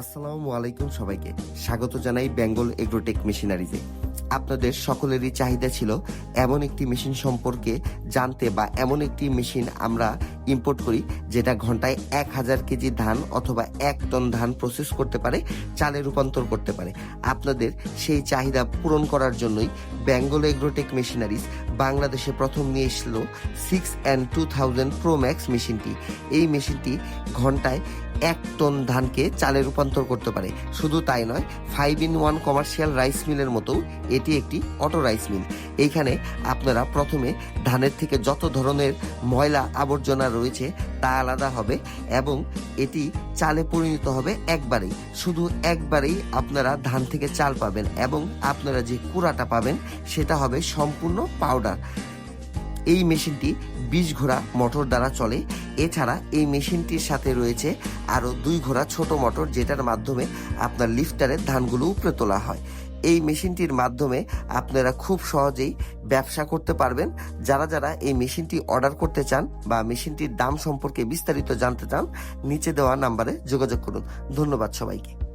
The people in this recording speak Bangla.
আসসালামু আলাইকুম সবাইকে। স্বাগত জানাই বেঙ্গল এগ্রোটেক মেশিনারিজে। আপনাদের সকলেরই চাহিদা ছিল এমন একটি মেশিন সম্পর্কে জানতে বা এমন একটি মেশিন আমরা ইম্পোর্ট করি যেটা ঘন্টায় এক হাজার কেজি ধান অথবা এক টন ধান প্রসেস করতে পারে, চালে রূপান্তর করতে পারে। আপনাদের সেই চাহিদা পূরণ করার জন্যই বেঙ্গল এগ্রোটেক মেশিনারিজ বাংলাদেশে প্রথম নিয়ে এসলো six and two thousand pro max মেশিনটি। এই মেশিনটি ঘন্টায় এক টন ধানকে চালে রূপান্তর করতে পারে। শুধু তাই নয় five in one commercial rice মিলের মতো এটি একটি অটো রাইস মিল এইখানে আপনারা প্রথমে ধানের থেকে যত ধরনের ময়লা আবর্জনা রয়েছে তা আলাদা হবে এবং এটি চালে পরিণত হবে একবারেই। শুধু একবারেই আপনারা ধান থেকে চাল পাবেন এবং আপনারা যে কুড়াটা পাবেন সেটা হবে সম্পূর্ণ পাউডার এই মেশিনটি বিশ ঘোড়া মোটর দ্বারা চলে। এছাড়া এই মেশিনটির সাথে রয়েছে আরও দুই ঘোড়া ছোট মোটর যেটার মাধ্যমে আপনার লিফটারের ধানগুলো উপরে তোলা হয়। এই মেশিনটির মাধ্যমে আপনারা খুব সহজেই ব্যবসা করতে পারবেন। যারা যারা এই মেশিনটি অর্ডার করতে চান বা মেশিনটির দাম সম্পর্কে বিস্তারিত জানতে চান, নিচে দেওয়া নাম্বারে যোগাযোগ করুন। ধন্যবাদ সবাইকে।